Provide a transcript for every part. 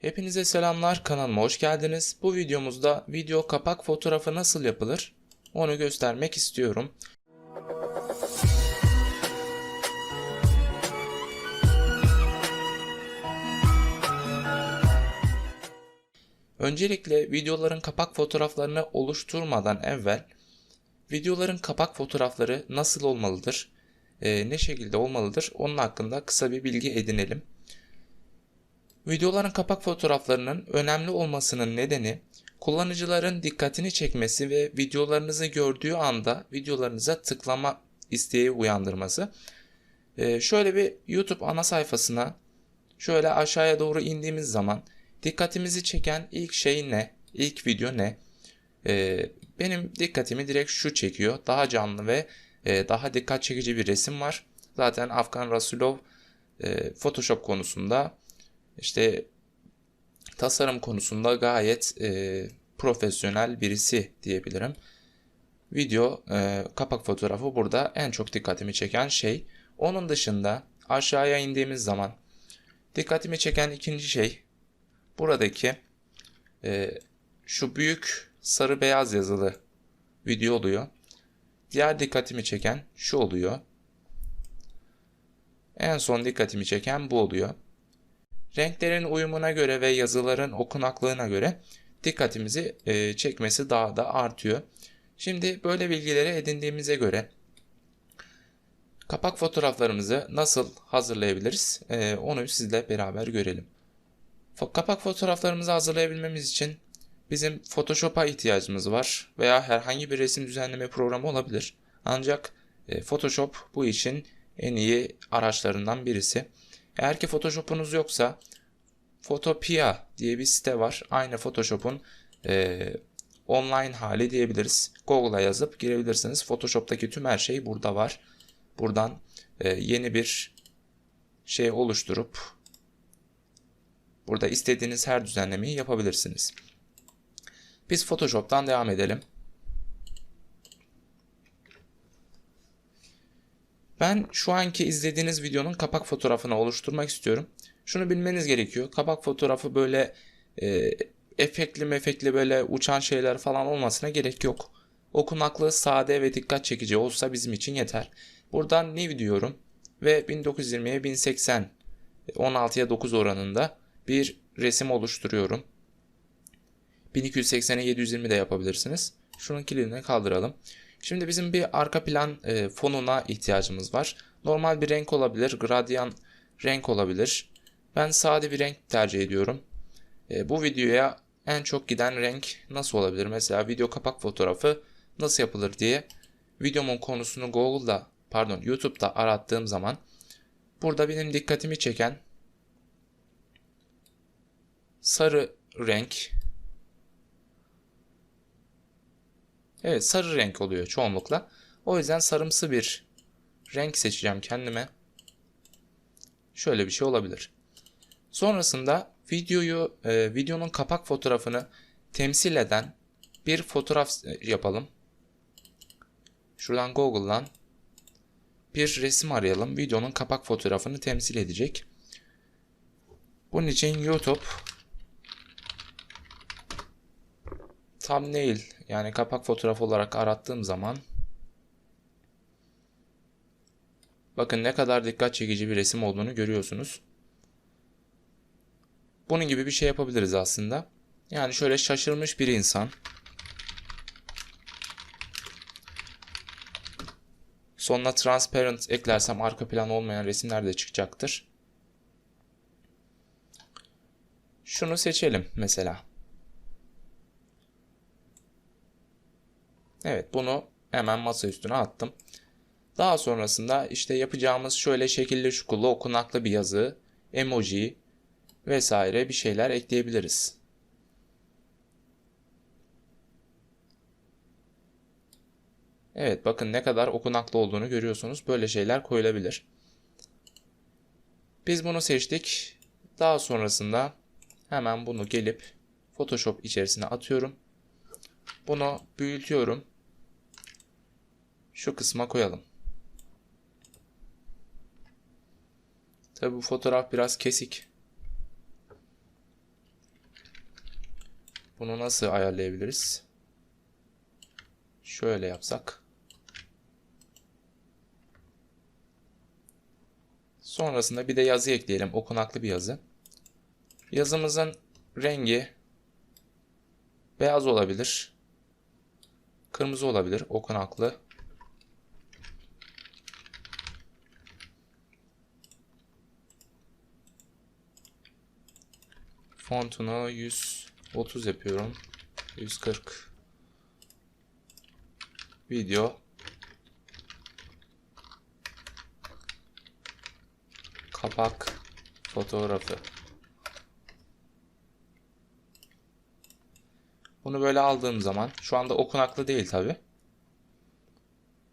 Hepinize selamlar kanalıma hoş geldiniz. Bu videomuzda video kapak fotoğrafı nasıl yapılır onu göstermek istiyorum. Öncelikle videoların kapak fotoğraflarını oluşturmadan evvel videoların kapak fotoğrafları nasıl olmalıdır, e, ne şekilde olmalıdır onun hakkında kısa bir bilgi edinelim. Videoların kapak fotoğraflarının önemli olmasının nedeni kullanıcıların dikkatini çekmesi ve videolarınızı gördüğü anda videolarınıza tıklama isteği uyandırması. Ee, şöyle bir YouTube ana sayfasına şöyle aşağıya doğru indiğimiz zaman dikkatimizi çeken ilk şey ne? İlk video ne? Ee, benim dikkatimi direkt şu çekiyor. Daha canlı ve e, daha dikkat çekici bir resim var. Zaten Afgan Rasulov e, Photoshop konusunda işte tasarım konusunda gayet e, profesyonel birisi diyebilirim. Video e, kapak fotoğrafı burada en çok dikkatimi çeken şey. Onun dışında aşağıya indiğimiz zaman dikkatimi çeken ikinci şey buradaki e, şu büyük sarı beyaz yazılı video oluyor. Diğer dikkatimi çeken şu oluyor. En son dikkatimi çeken bu oluyor. Renklerin uyumuna göre ve yazıların okunaklığına göre dikkatimizi e, çekmesi daha da artıyor. Şimdi böyle bilgileri edindiğimize göre kapak fotoğraflarımızı nasıl hazırlayabiliriz e, onu sizle beraber görelim. Kapak fotoğraflarımızı hazırlayabilmemiz için bizim Photoshop'a ihtiyacımız var veya herhangi bir resim düzenleme programı olabilir. Ancak e, Photoshop bu için en iyi araçlarından birisi. Eğer ki Photoshop'unuz yoksa Photopia diye bir site var. Aynı Photoshop'un e, online hali diyebiliriz. Google'a yazıp girebilirsiniz. Photoshop'taki tüm her şey burada var. Buradan e, yeni bir şey oluşturup burada istediğiniz her düzenlemeyi yapabilirsiniz. Biz Photoshop'tan devam edelim. Ben şu anki izlediğiniz videonun kapak fotoğrafını oluşturmak istiyorum. Şunu bilmeniz gerekiyor. Kapak fotoğrafı böyle e, efektli mefekli böyle uçan şeyler falan olmasına gerek yok. Okunaklı, sade ve dikkat çekici olsa bizim için yeter. Buradan new diyorum ve 1920'ye 1080 16'ya 9 oranında bir resim oluşturuyorum. 1280'e 720 de yapabilirsiniz. Şunun kilidini kaldıralım. Şimdi bizim bir arka plan e, fonuna ihtiyacımız var. Normal bir renk olabilir, gradyan renk olabilir. Ben sade bir renk tercih ediyorum. E, bu videoya en çok giden renk nasıl olabilir? Mesela video kapak fotoğrafı nasıl yapılır diye videomun konusunu Google'da pardon YouTube'da arattığım zaman burada benim dikkatimi çeken sarı renk Evet sarı renk oluyor çoğunlukla. O yüzden sarımsı bir renk seçeceğim kendime. Şöyle bir şey olabilir. Sonrasında videoyu, e, videonun kapak fotoğrafını temsil eden bir fotoğraf yapalım. Şuradan Google'dan bir resim arayalım. Videonun kapak fotoğrafını temsil edecek. Bunun için YouTube thumbnail yani kapak fotoğrafı olarak arattığım zaman bakın ne kadar dikkat çekici bir resim olduğunu görüyorsunuz. Bunun gibi bir şey yapabiliriz aslında. Yani şöyle şaşırmış bir insan Sonuna transparent eklersem arka plan olmayan resimler de çıkacaktır. Şunu seçelim mesela. Evet bunu hemen masa üstüne attım. Daha sonrasında işte yapacağımız şöyle şekilli şukullu okunaklı bir yazı, emoji vesaire bir şeyler ekleyebiliriz. Evet bakın ne kadar okunaklı olduğunu görüyorsunuz. Böyle şeyler koyulabilir. Biz bunu seçtik. Daha sonrasında hemen bunu gelip Photoshop içerisine atıyorum. Bunu büyütüyorum şu kısma koyalım. Tabi bu fotoğraf biraz kesik. Bunu nasıl ayarlayabiliriz? Şöyle yapsak. Sonrasında bir de yazı ekleyelim. Okunaklı bir yazı. Yazımızın rengi beyaz olabilir. Kırmızı olabilir. Okunaklı. Fontunu 130 yapıyorum. 140. Video. Kapak fotoğrafı. Bunu böyle aldığım zaman şu anda okunaklı değil tabi.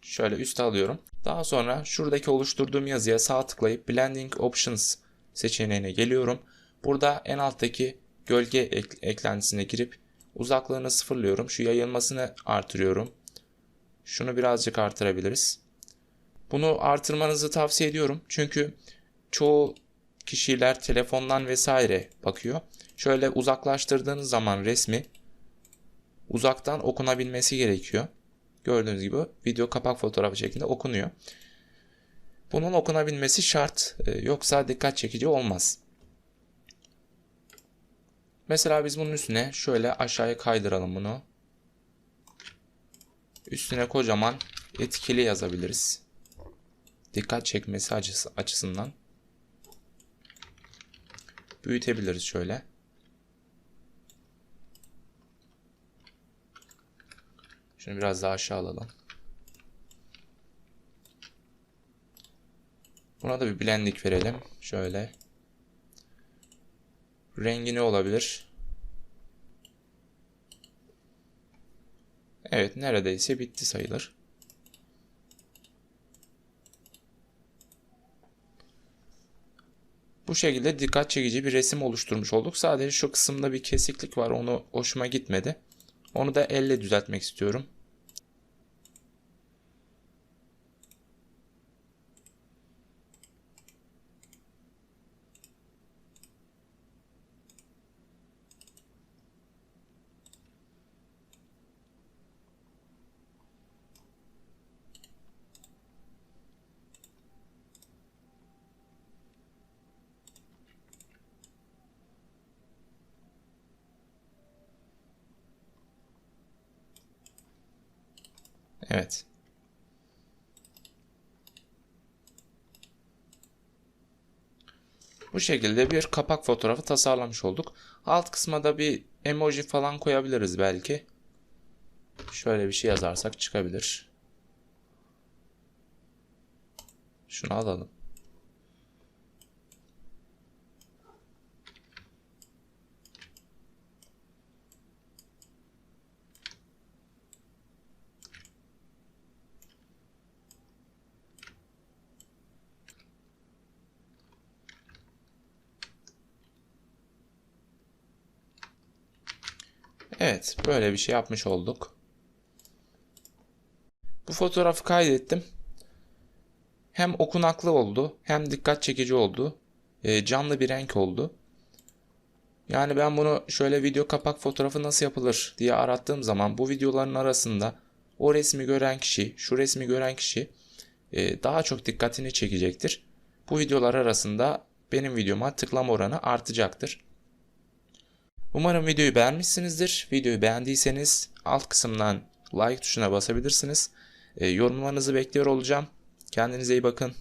Şöyle üste alıyorum. Daha sonra şuradaki oluşturduğum yazıya sağ tıklayıp Blending Options seçeneğine geliyorum. Burada en alttaki gölge ek eklentisine girip uzaklığını sıfırlıyorum. Şu yayılmasını artırıyorum. Şunu birazcık artırabiliriz. Bunu artırmanızı tavsiye ediyorum. Çünkü çoğu kişiler telefondan vesaire bakıyor. Şöyle uzaklaştırdığınız zaman resmi uzaktan okunabilmesi gerekiyor. Gördüğünüz gibi video kapak fotoğrafı şeklinde okunuyor. Bunun okunabilmesi şart. Ee, yoksa dikkat çekici olmaz. Mesela biz bunun üstüne şöyle aşağıya kaydıralım bunu. Üstüne kocaman etkili yazabiliriz. Dikkat çekmesi açısı, açısından. Büyütebiliriz şöyle. Şunu biraz daha aşağı alalım. Buna da bir blending verelim. Şöyle. Rengi ne olabilir? Evet neredeyse bitti sayılır. Bu şekilde dikkat çekici bir resim oluşturmuş olduk. Sadece şu kısımda bir kesiklik var. Onu hoşuma gitmedi. Onu da elle düzeltmek istiyorum. Evet. Bu şekilde bir kapak fotoğrafı tasarlamış olduk. Alt kısma da bir emoji falan koyabiliriz belki. Şöyle bir şey yazarsak çıkabilir. Şunu alalım. Evet, böyle bir şey yapmış olduk. Bu fotoğrafı kaydettim. Hem okunaklı oldu, hem dikkat çekici oldu. E, canlı bir renk oldu. Yani ben bunu şöyle video kapak fotoğrafı nasıl yapılır diye arattığım zaman bu videoların arasında o resmi gören kişi, şu resmi gören kişi e, daha çok dikkatini çekecektir. Bu videolar arasında benim videoma tıklama oranı artacaktır. Umarım videoyu beğenmişsinizdir. Videoyu beğendiyseniz alt kısımdan like tuşuna basabilirsiniz. E, yorumlarınızı bekliyor olacağım. Kendinize iyi bakın.